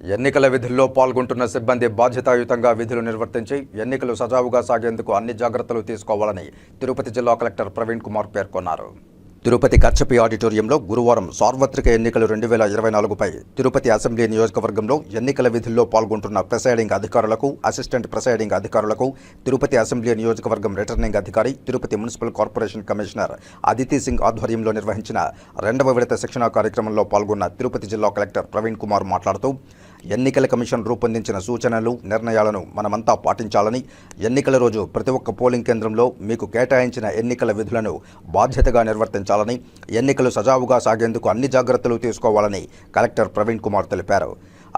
ఎన్నికల విధుల్లో పాల్గొంటున్న సిబ్బంది బాధ్యతాయుతంగా విధులు నిర్వర్తించి ఎన్నికలు సజావుగా సాగేందుకు అన్ని జాగ్రత్తలు తీసుకోవాలని తిరుపతి జిల్లా కలెక్టర్ ప్రవీణ్ కుమార్ పేర్కొన్నారు. తిరుపతి కచ్చపి ఆడిటోరియంలో గురువారం సార్వత్రిక ఎన్నికలు రెండు వేల ఇరవై నాలుగుపై తిరుపతి అసెంబ్లీ నియోజకవర్గంలో ఎన్నికల విధుల్లో పాల్గొంటున్న ప్రిసైడింగ్ అధికారులకు అసిస్టెంట్ ప్రిసైడింగ్ అధికారులకు తిరుపతి అసెంబ్లీ నియోజకవర్గం రిటర్నింగ్ అధికారి Tirupati municipal corporation commissioner Aditi Singh ఆధ్వర్యంలో నిర్వహించిన రెండవ విడత శిక్షణా కార్యక్రమంలో పాల్గొన్న తిరుపతి జిల్లా కలెక్టర్ ప్రవీణ్ కుమార్ మాట్లాడుతూ ఎన్నికల కమిషన్ రూపొందించిన సూచనలు నిర్ణయాలను మనమంతా పాటించాలని ఎన్నికల రోజు ప్రతి ఒక్క పోలింగ్ కేంద్రంలో మీకు కేటాయించిన ఎన్నికల విధులను బాధ్యతగా నిర్వర్తించాలని ఎన్నికలు సజావుగా సాగేందుకు అన్ని జాగ్రత్తలు తీసుకోవాలని కలెక్టర్ ప్రవీణ్ కుమార్ తెలిపారు.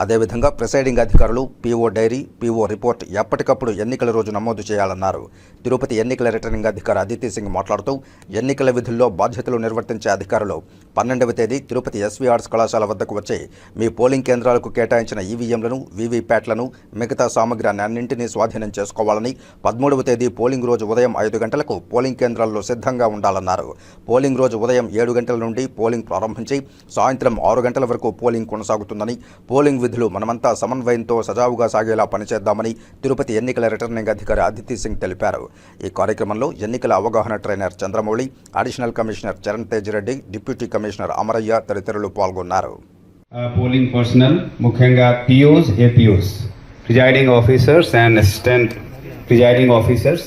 అదేవిధంగా ప్రిసైడింగ్ అధికారులు పీఓ డైరీ పీఓ రిపోర్ట్ ఎప్పటికప్పుడు ఎన్నికల రోజు నమోదు చేయాలన్నారు. తిరుపతి ఎన్నికల రిటర్నింగ్ అధికారి అదితి సింగ్ మాట్లాడుతూ ఎన్నికల విధుల్లో బాధ్యతలు నిర్వర్తించే అధికారులు పన్నెండవ తేదీ తిరుపతి ఎస్వీ ఆర్ట్స్ కళాశాల వద్దకు వచ్చి మీ పోలింగ్ కేంద్రాలకు కేటాయించిన ఈవీఎంలను వీవీప్యాట్లను మిగతా సామగ్రిని అన్నింటినీ స్వాధీనం చేసుకోవాలని పదమూడవ తేదీ పోలింగ్ రోజు ఉదయం ఐదు గంటలకు పోలింగ్ కేంద్రాల్లో సిద్ధంగా ఉండాలన్నారు. పోలింగ్ రోజు ఉదయం ఏడు గంటల నుండి పోలింగ్ ప్రారంభించి సాయంత్రం ఆరు గంటల వరకు పోలింగ్ కొనసాగుతుందని పోలింగ్ విధులు. మనమంతా సమన్వయంతో సజావుగా సాగేలా పనిచేద్దామని తిరుపతి ఎన్నికల రిటర్నింగ్ అధికారి అదితి సింగ్ తెలిపారు. ఈ కార్యక్రమంలో ఎన్నికల అవగాహన trainer Chandramouli additional commissioner Charan Tej Reddy deputy commissioner Amaraiah తదితరులు పాల్గొన్నారు. పోలింగ్ పర్సనల్ ముఖ్యంగా POs APOs presiding officers and assistant presiding officers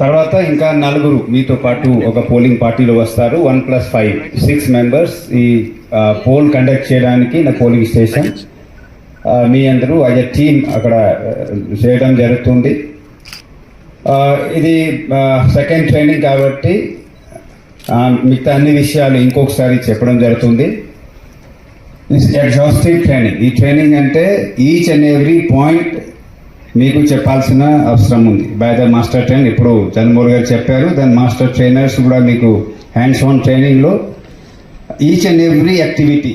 తర్వాత ఇంకా నలుగురు మీతో పాటు ఒక పోలింగ్ పార్టీలో వస్తారు. One plus five six members ఈ పోల్ కండక్ట్ చేయడానికి నా పోలింగ్ స్టేషన్. మీ అందరూ యాజ్ ఎ టీమ్ అక్కడ చేయడం జరుగుతుంది. ఇది సెకండ్ ట్రైనింగ్ కాబట్టి మిగతా అన్ని విషయాలు ఇంకొకసారి చెప్పడం జరుగుతుంది. ఎగ్జాస్టివ్ ట్రైనింగ్ ఈ ట్రైనింగ్ అంటే ఈచ్ అండ్ ఎవ్రీ పాయింట్ మీకు చెప్పాల్సిన అవసరం ఉంది. బై ద మాస్టర్ ట్రైనర్ ఇప్పుడు చంద్రమౌళి గారు చెప్పారు. దాని మాస్టర్ ట్రైనర్స్ కూడా మీకు హ్యాండ్స్ ఆన్ ట్రైనింగ్లో ఈచ్ అండ్ ఎవ్రీ యాక్టివిటీ